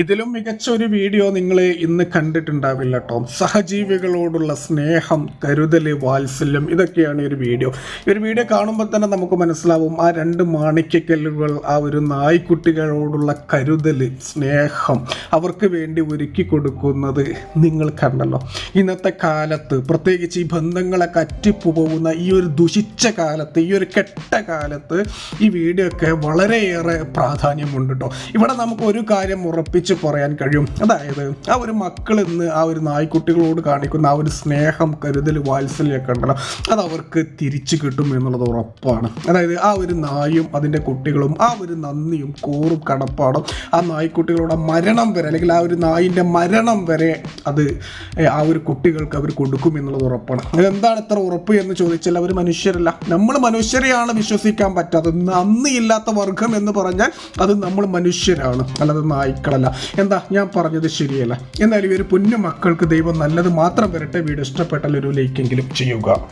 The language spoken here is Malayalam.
ഇതിലും മികച്ച ഒരു വീഡിയോ നിങ്ങൾ ഇന്ന് കണ്ടിട്ടുണ്ടാവില്ല കേട്ടോ സഹജീവികളോടുള്ള സ്നേഹം കരുതൽ വാത്സല്യം ഇതൊക്കെയാണ് ഒരു വീഡിയോ. ഒരു വീഡിയോ കാണുമ്പോൾ തന്നെ നമുക്ക് മനസ്സിലാവും ആ രണ്ട് മാണിക്കക്കല്ലുകൾ ആ ഒരു നായ്ക്കുട്ടികളോടുള്ള കരുതൽ സ്നേഹം അവർക്ക് വേണ്ടി ഒരുക്കി കൊടുക്കുന്നത് നിങ്ങൾ കണ്ടല്ലോ. ഇന്നത്തെ കാലത്ത് പ്രത്യേകിച്ച് ഈ ബന്ധങ്ങളെ കറ്റിപ്പോകുന്ന ഈ ഒരു ദുഷിച്ച കാലത്ത് ഈ ഒരു കെട്ട കാലത്ത് ഈ വീഡിയോ ഒക്കെ വളരെയേറെ പ്രാധാന്യമുണ്ട് കേട്ടോ ഇവിടെ നമുക്ക് ഒരു കാര്യം ഉറപ്പിച്ച് പറയാൻ കഴിയും. അതായത് ആ ഒരു മക്കൾ ഇന്ന് ആ ഒരു നായ്ക്കുട്ടികളോട് കാണിക്കുന്ന ആ ഒരു സ്നേഹം കരുതൽ വാത്സല്യമൊക്കെ ഉണ്ടല്ലോ അത് അവർക്ക് തിരിച്ചു കിട്ടും എന്നുള്ളത് ഉറപ്പാണ്. അതായത് ആ ഒരു നായും അതിന്റെ കുട്ടികളും ആ ഒരു നന്ദിയും കൂറും കടപ്പാടും ആ നായ്ക്കുട്ടികളുടെ മരണം വരെ അല്ലെങ്കിൽ ആ ഒരു നായിന്റെ മരണം വരെ അത് ആ ഒരു കുട്ടികൾക്ക് അവർ കൊടുക്കും എന്നുള്ളത് ഉറപ്പാണ്. അതെന്താണ് ഇത്ര ഉറപ്പ് എന്ന് ചോദിച്ചാൽ അവർ മനുഷ്യരല്ല. നമ്മൾ മനുഷ്യരെയാണ് വിശ്വസിക്കാൻ പറ്റാത്തത്. നന്ദിയില്ലാത്ത വർഗം എന്ന് പറഞ്ഞാൽ അത് നമ്മൾ മനുഷ്യരാണ് അല്ലാതെ നായ്ക്കളല്ല. എന്താ ഞാൻ പറഞ്ഞത് ശരിയല്ല. എന്നാലും ഈ ഒരു പൊന്നു മക്കൾക്ക് ദൈവം നല്ലത് മാത്രം വരട്ടെ. വീഡിയോ ഇഷ്ടപ്പെട്ടാൽ ഒരു ലൈക്കെങ്കിലും ചെയ്യുക.